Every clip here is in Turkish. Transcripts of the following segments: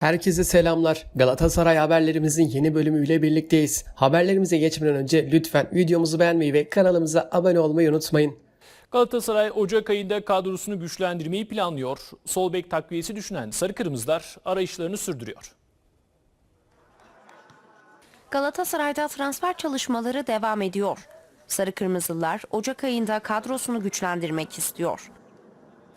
Herkese selamlar. Galatasaray haberlerimizin yeni bölümüyle birlikteyiz. Haberlerimize geçmeden önce lütfen videomuzu beğenmeyi ve kanalımıza abone olmayı unutmayın. Galatasaray Ocak ayında kadrosunu güçlendirmeyi planlıyor. Sol bek takviyesi düşünen Sarı Kırmızılar arayışlarını sürdürüyor. Galatasaray'da transfer çalışmaları devam ediyor. Sarı Kırmızılar Ocak ayında kadrosunu güçlendirmek istiyor.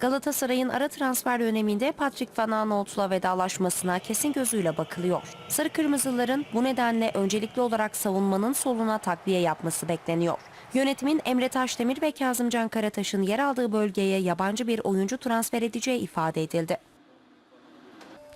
Galatasaray'ın ara transfer döneminde Patrick Van Aanholt'la vedalaşmasına kesin gözüyle bakılıyor. Sarı Kırmızıların bu nedenle öncelikli olarak savunmanın soluna takviye yapması bekleniyor. Yönetimin Emre Taşdemir ve Kazımcan Karataş'ın yer aldığı bölgeye yabancı bir oyuncu transfer edeceği ifade edildi.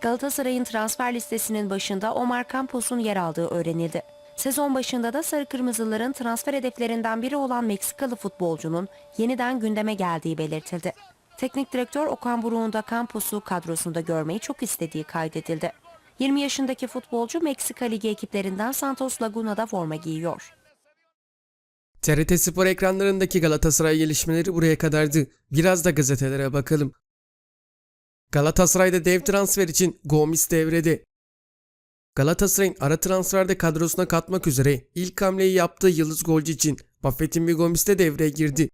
Galatasaray'ın transfer listesinin başında Omar Campos'un yer aldığı öğrenildi. Sezon başında da Sarı Kırmızıların transfer hedeflerinden biri olan Meksikalı futbolcunun yeniden gündeme geldiği belirtildi. Teknik direktör Okan Buruk'un da Campos'u kadrosunda görmeyi çok istediği kaydedildi. 20 yaşındaki futbolcu Meksika Ligi ekiplerinden Santos Laguna'da forma giyiyor. TRT Spor ekranlarındaki Galatasaray gelişmeleri buraya kadardı. Biraz da gazetelere bakalım. Galatasaray'da dev transfer için Gomis devrede. Galatasaray'ın ara transferde kadrosuna katmak üzere ilk hamleyi yaptığı yıldız golcü için Buffett'in bir Gomis de devreye girdi.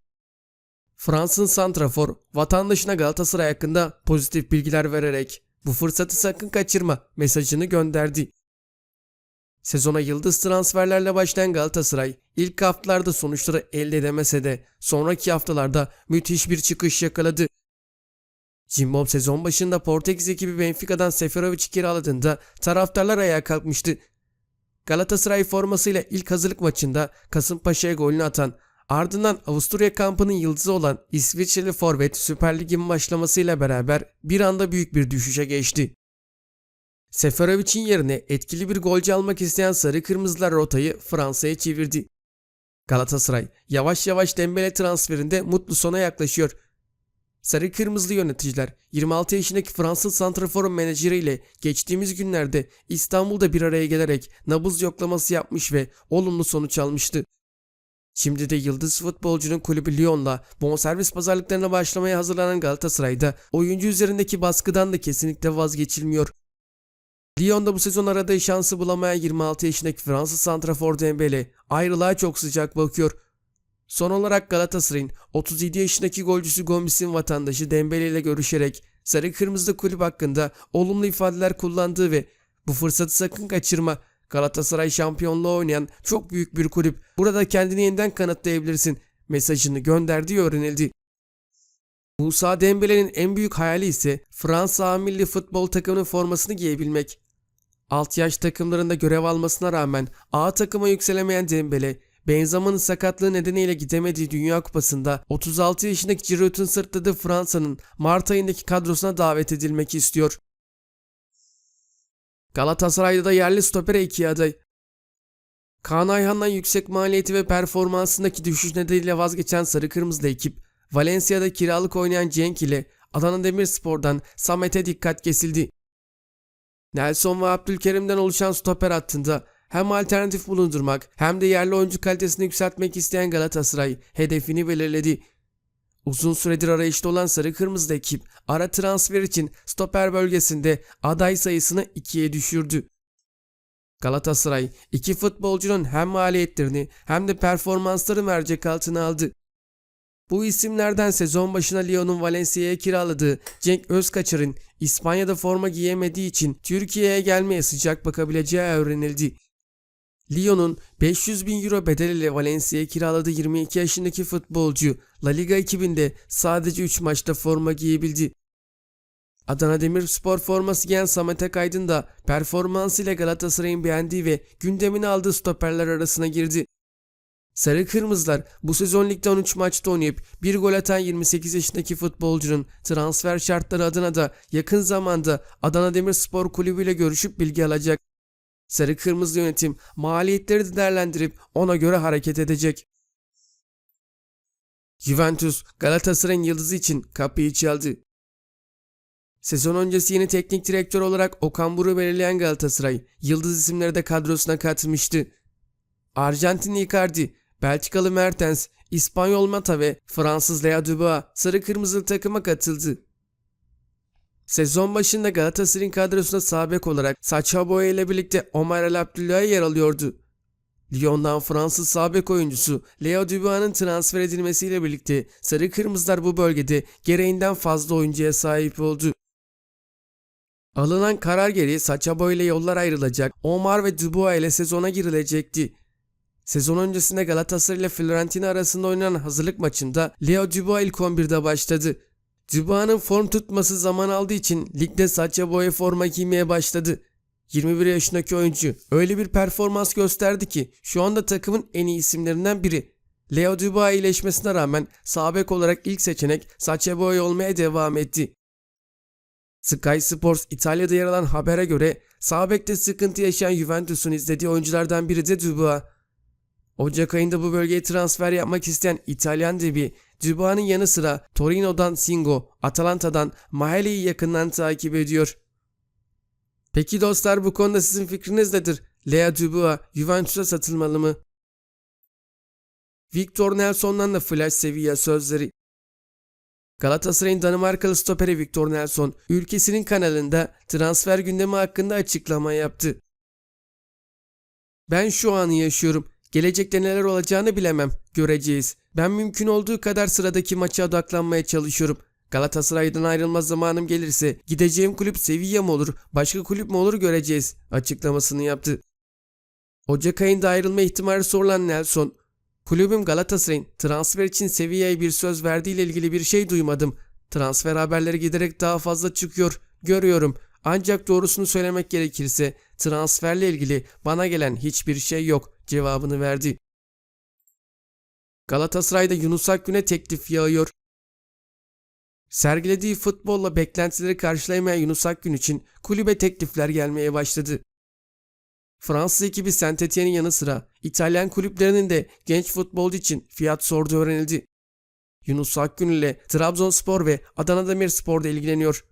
Fransız santrafor vatandaşına Galatasaray hakkında pozitif bilgiler vererek bu fırsatı sakın kaçırma mesajını gönderdi. Sezona yıldız transferlerle başlayan Galatasaray ilk haftalarda sonuçları elde edemese de sonraki haftalarda müthiş bir çıkış yakaladı. Cimbom sezon başında Portekiz ekibi Benfica'dan Seferovic'i kiraladığında taraftarlar ayağa kalkmıştı. Galatasaray formasıyla ilk hazırlık maçında Kasımpaşa'ya golünü atan ardından Avusturya kampının yıldızı olan İsviçreli forvet Süper Lig'in başlamasıyla beraber bir anda büyük bir düşüşe geçti. Seferovic'in yerine etkili bir golcü almak isteyen Sarı Kırmızılar rotayı Fransa'ya çevirdi. Galatasaray yavaş yavaş Dembele transferinde mutlu sona yaklaşıyor. Sarı Kırmızılı yöneticiler 26 yaşındaki Fransız santraforun menajeriyle geçtiğimiz günlerde İstanbul'da bir araya gelerek nabız yoklaması yapmış ve olumlu sonuç almıştı. Şimdi de yıldız futbolcunun kulübü Lyon'la bonservis pazarlıklarına başlamaya hazırlanan Galatasaray'da oyuncu üzerindeki baskıdan da kesinlikle vazgeçilmiyor. Lyon'da bu sezon aradığı şansı bulamayan 26 yaşındaki Fransız santrafor Dembele ayrılığa çok sıcak bakıyor. Son olarak Galatasaray'ın 37 yaşındaki golcüsü Gomis'in vatandaşı Dembele ile görüşerek Sarı Kırmızı kulüp hakkında olumlu ifadeler kullandığı ve bu fırsatı sakın kaçırma. Galatasaray şampiyonluğu oynayan çok büyük bir kulüp. Burada kendini yeniden kanıtlayabilirsin mesajını gönderdiği öğrenildi. Musa Dembele'nin en büyük hayali ise Fransa milli futbol takımının formasını giyebilmek. Alt yaş takımlarında görev almasına rağmen A takıma yükselemeyen Dembele, Benzema'nın sakatlığı nedeniyle gidemediği Dünya Kupası'nda 36 yaşındaki Giroud'un sırtladığı Fransa'nın Mart ayındaki kadrosuna davet edilmek istiyor. Galatasaray'da da yerli stopere ikiye aday. Kaan Ayhan'dan yüksek maliyeti ve performansındaki düşüş nedeniyle vazgeçen Sarı Kırmızılı ekip, Valencia'da kiralık oynayan Cenk ile Adana Demirspor'dan Samet'e dikkat kesildi. Nelson ve Abdülkerim'den oluşan stoper hattında hem alternatif bulundurmak hem de yerli oyuncu kalitesini yükseltmek isteyen Galatasaray hedefini belirledi. Uzun süredir arayışta olan Sarı Kırmızılı ekip ara transfer için stoper bölgesinde aday sayısını ikiye düşürdü. Galatasaray iki futbolcunun hem maliyetlerini hem de performansları mercek altına aldı. Bu isimlerden sezon başına Lyon'un Valencia'ya kiraladığı Cenk Özkaçar'ın İspanya'da forma giyemediği için Türkiye'ye gelmeye sıcak bakabileceği öğrenildi. Lyon'un 500 bin euro bedeliyle Valencia'ya kiraladığı 22 yaşındaki futbolcu La Liga ekibinde sadece 3 maçta forma giyebildi. Adana Demirspor forması giyen Samet Akaydın da performansıyla Galatasaray'ın beğendiği ve gündemine aldığı stoperler arasına girdi. Sarı Kırmızılar bu sezon ligde 13 maçta oynayıp bir gol atan 28 yaşındaki futbolcunun transfer şartları adına da yakın zamanda Adana Demirspor Kulübü ile görüşüp bilgi alacak. Sarı Kırmızı yönetim maliyetleri de değerlendirip ona göre hareket edecek. Juventus Galatasaray'ın yıldızı için kapıyı çaldı. Sezon öncesi yeni teknik direktör olarak Okan Buruk'u belirleyen Galatasaray, yıldız isimleri de kadrosuna katmıştı. Arjantinli Icardi, Belçikalı Mertens, İspanyol Mata ve Fransız Lea Dubois sarı kırmızılı takıma katıldı. Sezon başında Galatasaray'ın kadrosunda sağ bek olarak Sacha Boey ile birlikte Omar El Abdullahi yer alıyordu. Lyon'dan Fransız sağ bek oyuncusu Leo Dubois'ın transfer edilmesiyle birlikte Sarı Kırmızılar bu bölgede gereğinden fazla oyuncuya sahip oldu. Alınan karar gereği Sacha Boey ile yollar ayrılacak, Omar ve Dubois ile sezona girilecekti. Sezon öncesinde Galatasaray ile Fiorentina arasında oynanan hazırlık maçında Leo Dubois ilk 11'de başladı. Dubois'ın form tutması zaman aldığı için ligde Sacha Boey forma giymeye başladı. 21 yaşındaki oyuncu öyle bir performans gösterdi ki şu anda takımın en iyi isimlerinden biri. Leo Dubois iyileşmesine rağmen sağ bek olarak ilk seçenek Sacha Boey olmaya devam etti. Sky Sports İtalya'da yer alan habere göre sağ bekte sıkıntı yaşayan Juventus'un izlediği oyunculardan biri de Dubois. Ocak ayında bu bölgeye transfer yapmak isteyen İtalyan debi Dubois'ın yanı sıra Torino'dan Singo, Atalanta'dan Mahale'yi yakından takip ediyor. Peki dostlar bu konuda sizin fikriniz nedir? Lea Dubois Juventus'a satılmalı mı? Victor Nelson'dan da flash seviye sözleri. Galatasaray'ın Danimarkalı stoperi Victor Nelson ülkesinin kanalında transfer gündemi hakkında açıklama yaptı. Ben şu anı yaşıyorum. Gelecekte neler olacağını bilemem. Göreceğiz. Ben mümkün olduğu kadar sıradaki maça odaklanmaya çalışıyorum. Galatasaray'dan ayrılma zamanım gelirse gideceğim kulüp Sevilla mı olur, başka kulüp mü olur göreceğiz açıklamasını yaptı. Ocak ayında ayrılma ihtimali sorulan Nelson, kulübüm Galatasaray'ın transfer için Sevilla'ya bir söz verdiğiyle ilgili bir şey duymadım. Transfer haberleri giderek daha fazla çıkıyor, görüyorum. Ancak doğrusunu söylemek gerekirse transferle ilgili bana gelen hiçbir şey yok cevabını verdi. Galatasaray'da Yunus Akgün'e teklif yağıyor. Sergilediği futbolla beklentileri karşılayamayan Yunus Akgün için kulübe teklifler gelmeye başladı. Fransız ekibi Saint Etienne'in yanı sıra İtalyan kulüplerinin de genç futbolcu için fiyat sorduğu öğrenildi. Yunus Akgün ile Trabzonspor ve Adana Demirspor da ilgileniyor.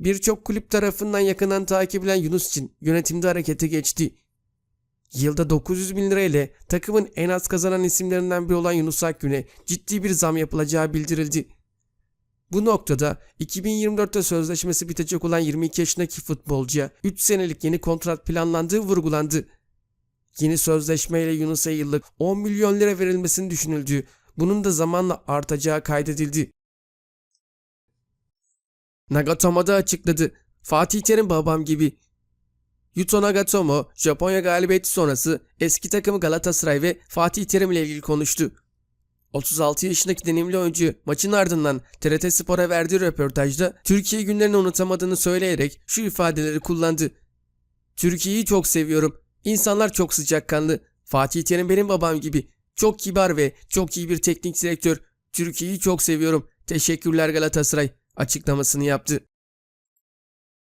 Birçok kulüp tarafından yakından takip edilen Yunus için yönetimde harekete geçti. Yılda 900 bin lira ile takımın en az kazanan isimlerinden biri olan Yunus Akgün'e ciddi bir zam yapılacağı bildirildi. Bu noktada 2024'te sözleşmesi bitecek olan 22 yaşındaki futbolcuya 3 senelik yeni kontrat planlandığı vurgulandı. Yeni sözleşmeyle Yunus'a yıllık 10 milyon lira verilmesini düşünüldüğü, bunun da zamanla artacağı kaydedildi. Nagatomo da açıkladı. Fatih Terim babam gibi. Yuto Nagatomo, Japonya galibiyeti sonrası eski takımı Galatasaray ve Fatih Terim ile ilgili konuştu. 36 yaşındaki deneyimli oyuncu maçın ardından TRT Spor'a verdiği röportajda Türkiye günlerini unutamadığını söyleyerek şu ifadeleri kullandı. Türkiye'yi çok seviyorum. İnsanlar çok sıcakkanlı. Fatih Terim benim babam gibi. Çok kibar ve çok iyi bir teknik direktör. Türkiye'yi çok seviyorum. Teşekkürler Galatasaray açıklamasını yaptı.